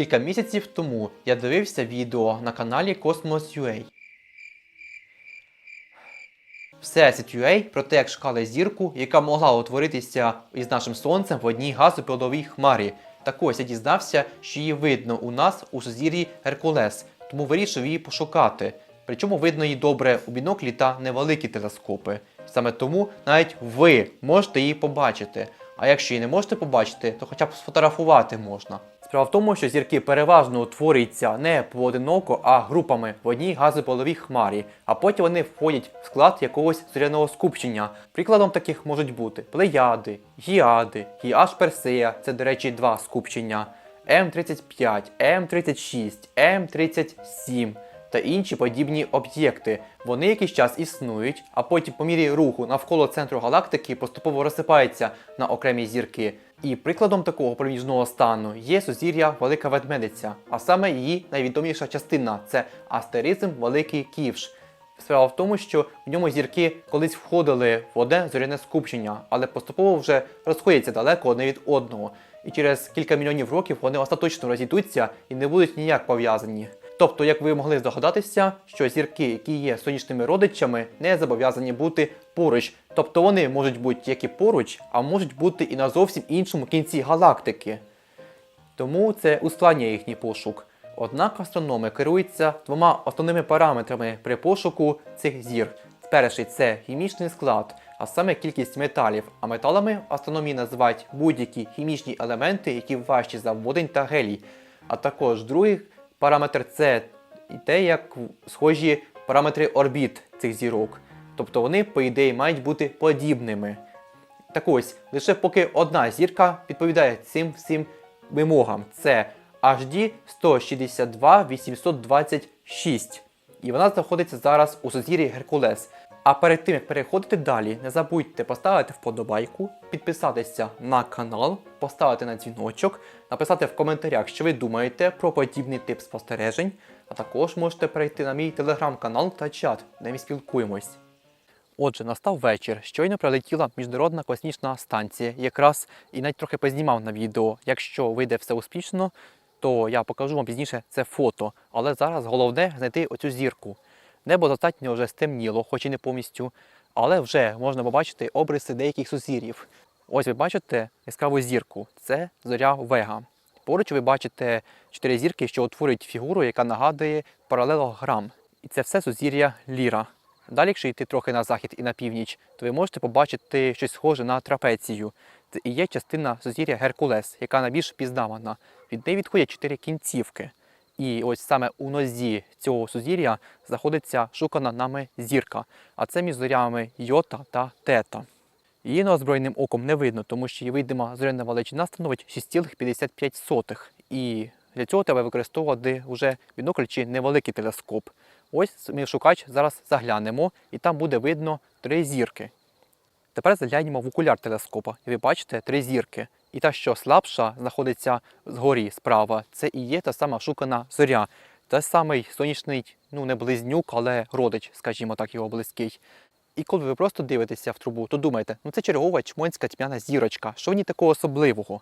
Кілька місяців тому я дивився відео на каналі Cosmos.ua. Всесвіт UA про те, як шукали зірку, яка могла утворитися із нашим сонцем в одній газопиловій хмарі. Так ось я дізнався, що її видно у нас у сузір'ї Геркулес, тому вирішив її пошукати. Причому видно її добре у біноклі та невеликі телескопи. Саме тому навіть ви можете її побачити. А якщо її не можете побачити, то хоча б сфотографувати можна. Справа в тому, що зірки переважно утворюються не поодиноко, а групами. В одній газополовій хмарі, а потім вони входять в склад якогось зоряного скупчення. Прикладом таких можуть бути плеяди, гіади, гіаш Персея, це, до речі, два скупчення, М35, М36, М37 та інші подібні об'єкти. Вони якийсь час існують, а потім по мірі руху навколо центру галактики поступово розсипаються на окремі зірки. І прикладом такого проміжного стану є сузір'я Велика Ведмедиця, а саме її найвідоміша частина це астеризм Великий Ківш. Справа в тому, що в ньому зірки колись входили в одне зоряне скупчення, але поступово вже розходяться далеко одне від одного. І через кілька мільйонів років вони остаточно розійдуться і не будуть ніяк пов'язані. Тобто, як ви могли здогадатися, що зірки, які є сонячними родичами, не зобов'язані бути поруч. Тобто вони можуть бути як і поруч, а можуть бути і на зовсім іншому кінці галактики. Тому це ускладнює їхній пошук. Однак астрономи керуються двома основними параметрами при пошуку цих зір. Перший це хімічний склад, а саме кількість металів. А металами в астрономії називають будь-які хімічні елементи, які важчі за водень та гелій. А також другий параметр це те, як схожі параметри орбіт цих зірок. Тобто вони, по ідеї, мають бути подібними. Так ось, лише поки одна зірка відповідає цим всім вимогам. Це HD 162 826. І вона знаходиться зараз у сузір'ї Геркулес. А перед тим як переходити далі, не забудьте поставити вподобайку, підписатися на канал, поставити на дзвіночок, написати в коментарях, що ви думаєте про подібний тип спостережень, а також можете перейти на мій телеграм-канал та чат, де ми спілкуємось. Отже, настав вечір. Щойно прилетіла міжнародна космічна станція. Якраз і навіть трохи познімав на відео. Якщо вийде все успішно, то я покажу вам пізніше це фото. Але зараз головне знайти оцю зірку. Небо достатньо вже стемніло, хоч і не повністю, але вже можна побачити обриси деяких сузір'їв. Ось ви бачите яскраву зірку. Це зоря Вега. Поруч ви бачите чотири зірки, що утворюють фігуру, яка нагадує паралелограм. І це все сузір'я Ліра. Далі, якщо йти трохи на захід і на північ, то ви можете побачити щось схоже на трапецію. Це і є частина сузір'я Геркулес, яка найбільш пізнавана. Від неї відходять чотири кінцівки. І ось саме у нозі цього сузір'я знаходиться шукана нами зірка, а це між зорями Йота та Тета. Її неозброєним оком не видно, тому що її видима зоряна величина становить 6,55. І для цього треба використовувати вже бінокль чи невеликий телескоп. Ось ми шукач зараз заглянемо, і там буде видно три зірки. Тепер заглянемо в окуляр телескопа, і ви бачите три зірки. І та, що слабша, знаходиться згорі справа, це і є та сама шукана зоря. Той самий сонячний, ну не близнюк, але родич, скажімо так, його близький. І коли ви просто дивитеся в трубу, то думаєте, ну це чергова чмонська тьмяна зірочка, що в ній такого особливого.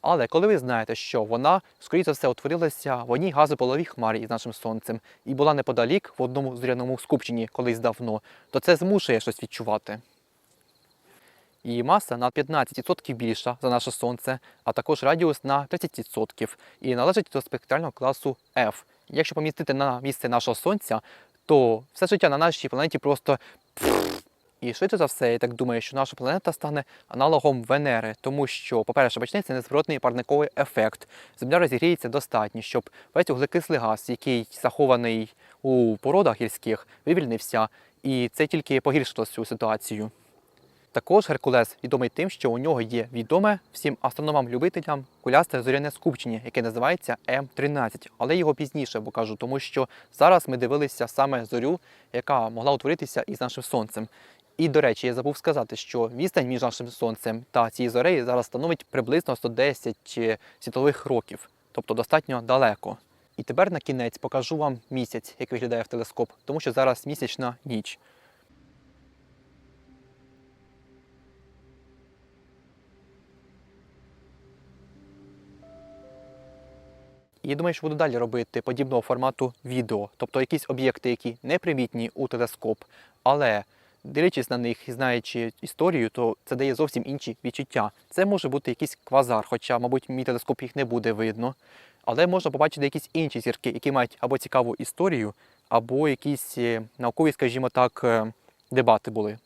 Але коли ви знаєте, що вона, скоріше за все, утворилася в одній газополовій хмарі із нашим сонцем і була неподалік в одному зоряному скупченні колись давно, то це змушує щось відчувати. Її маса на 15% більша за наше сонце, а також радіус на 30% і належить до спектрального класу F. Якщо помістити на місце нашого сонця, то все життя на нашій планеті просто і швидше за все, я так думаю, що наша планета стане аналогом Венери, тому що, по-перше, почнеться незворотний парниковий ефект. Земля розігріється достатньо, щоб весь вуглекислий газ, який захований у породах гірських, вивільнився, і це тільки погіршило цю ситуацію. Також Геркулес відомий тим, що у нього є відоме всім астрономам-любителям кулясте зоряне скупчення, яке називається М13. Але його пізніше покажу, тому що зараз ми дивилися саме зорю, яка могла утворитися із нашим сонцем. І, до речі, я забув сказати, що відстань між нашим сонцем та цією зорею зараз становить приблизно 110 світлових років, тобто достатньо далеко. І тепер на кінець покажу вам місяць, як виглядає в телескоп, тому що зараз місячна ніч. І думаю, що буду далі робити подібного формату відео, тобто якісь об'єкти, які не примітні у телескоп, але дивлячись на них і знаючи історію, то це дає зовсім інші відчуття. Це може бути якийсь квазар, хоча, мабуть, мій телескоп їх не буде видно. Але можна побачити якісь інші зірки, які мають або цікаву історію, або якісь е, наукові, скажімо так, е, дебати були.